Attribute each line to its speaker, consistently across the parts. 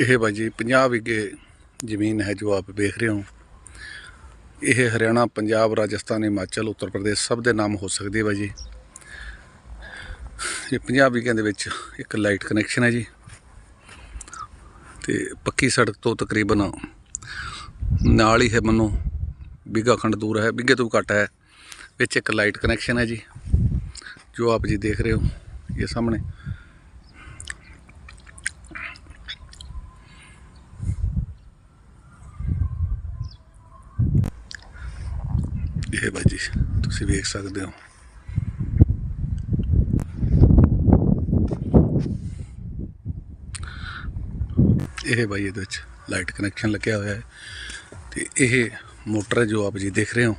Speaker 1: ਇਹ ਬਾਜੀ 50 ਵਿਗੇ ਜ਼ਮੀਨ ਹੈ ਜੋ ਆਪ ਵੇਖ ਰਹੇ ਹੋ। ਇਹ ਹਰਿਆਣਾ, ਪੰਜਾਬ, ਰਾਜਸਥਾਨ, ਹਿਮਾਚਲ, ਉੱਤਰ ਪ੍ਰਦੇਸ਼ ਸਭ ਦੇ ਨਾਮ ਹੋ ਸਕਦੇ ਹੈ ਬਾਜੀ ਇਹ 50 ਵਿਗਿਆਂ ਦੇ ਵਿੱਚ ਇੱਕ ਲਾਈਟ ਕਨੈਕਸ਼ਨ ਹੈ ਜੀ। ਤੇ ਪੱਕੀ ਸੜਕ ਤੋਂ ਤਕਰੀਬਨ ਨਾਲ ਹੀ ਹੈ ਮੰਨੋ ਬਿਗਾ ਖੰਡ ਦੂਰ ਹੈ ਬਿਗੇ ਤੋਂ ਵੀ ਘੱਟ ਹੈ। ਵਿੱਚ ਇੱਕ ਲਾਈਟ ਕਨੈਕਸ਼ਨ ਹੈ ਜੀ, ਜੋ ਆਪ ਜੀ ਦੇਖ ਰਹੇ ਹੋ, ਇਹ ਸਾਹਮਣੇ। ਇਹ ਬਾਜੀ, ਤੁਸੀਂ ਵੇਖ ਸਕਦੇ ਹੋ। ਇਹ ਬਾਈ ਇਹਦੇ ਵਿੱਚ ਲਾਈਟ ਕਨੈਕਸ਼ਨ ਲੱਗਿਆ ਹੋਇਆ ਹੈ। ਤੇ ਇਹ ਮੋਟਰ ਹੈ ਜੋ ਆਪ ਜੀ ਦੇਖ ਰਹੇ ਹੋ।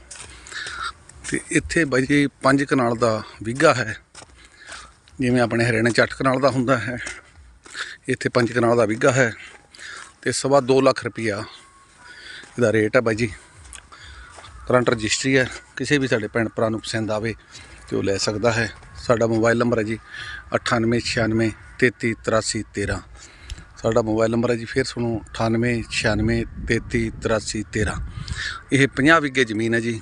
Speaker 1: ਤੇ ਇੱਥੇ ਬਾਈ ਜੀ ਪੰਜ ਕਨਾਲ ਦਾ ਵਿਗਾ ਹੈ। ਜਿਵੇਂ ਆਪਣੇ ਹਰਿਆਣਾ ਚੱਟ ਕਨਾਲ ਦਾ ਹੁੰਦਾ ਹੈ। ਇੱਥੇ ਪੰਜ ਕਨਾਲ ਦਾ ਵਿਗਾ ਹੈ। ਤੇ ਸਵਾ 2 ਲੱਖ ਰੁਪਈਆ ਇਹਦਾ ਰੇਟ ਹੈ ਬਾਈ ਜੀ। ਕਰੰਟ ਰਜਿਸਟਰੀ ਹੈ ਕਿਸੇ ਵੀ ਸਾਡੇ ਭੈਣ ਭਰਾ ਨੂੰ ਪਸੰਦ ਆਵੇ ਤੇ ਉਹ ਲੈ ਸਕਦਾ ਹੈ। ਸਾਡਾ ਮੋਬਾਈਲ ਨੰਬਰ ਹੈ ਜੀ 9896 33 83 13 ਸਾਡਾ ਮੋਬਾਈਲ ਨੰਬਰ ਹੈ ਜੀ ਫਿਰ ਸੁਣੋ 9896 33 83 13 ਇਹ 50 ਵਿਗੇ ਜ਼ਮੀਨ ਹੈ ਜੀ।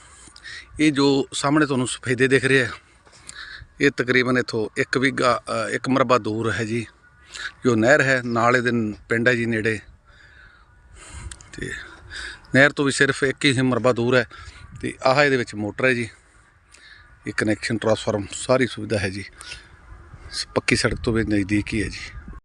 Speaker 1: ਇਹ ਜੋ ਸਾਹਮਣੇ ਤੁਹਾਨੂੰ ਸਫੇਦੇ ਦਿਖ ਰਿਹਾ ਇਹ ਤਕਰੀਬਨ ਇਥੋਂ ਇੱਕ ਵਿਗਾ ਅ, ਇੱਕ ਮਰਬਾ ਦੂਰ ਹੈ ਜੀ। ਜੋ ਨਹਿਰ ਹੈ ਨਾਲ ਇਹਦੇ ਪਿੰਡ ਹੈ ਜੀ ਨੇੜੇ। ਤੇ ਨਹਿਰ ਤੋਂ ਵੀ ਸਿਰਫ ਇੱਕ ਹੀ ਮਰਬਾ ਦੂਰ ਹੈ ਤੇ ਆਹ ਇਹਦੇ ਵਿੱਚ ਮੋਟਰ ਹੈ ਜੀ। ਇਹ ਕਨੈਕਸ਼ਨ ਟਰਾਂਸਫਾਰਮ ਸਾਰੀ ਸੁਵਿਧਾ ਹੈ ਜੀ। ਪੱਕੀ ਸੜਕ ਤੋਂ ਵੀ ਨਜ਼ਦੀਕ ਹੀ ਹੈ ਜੀ।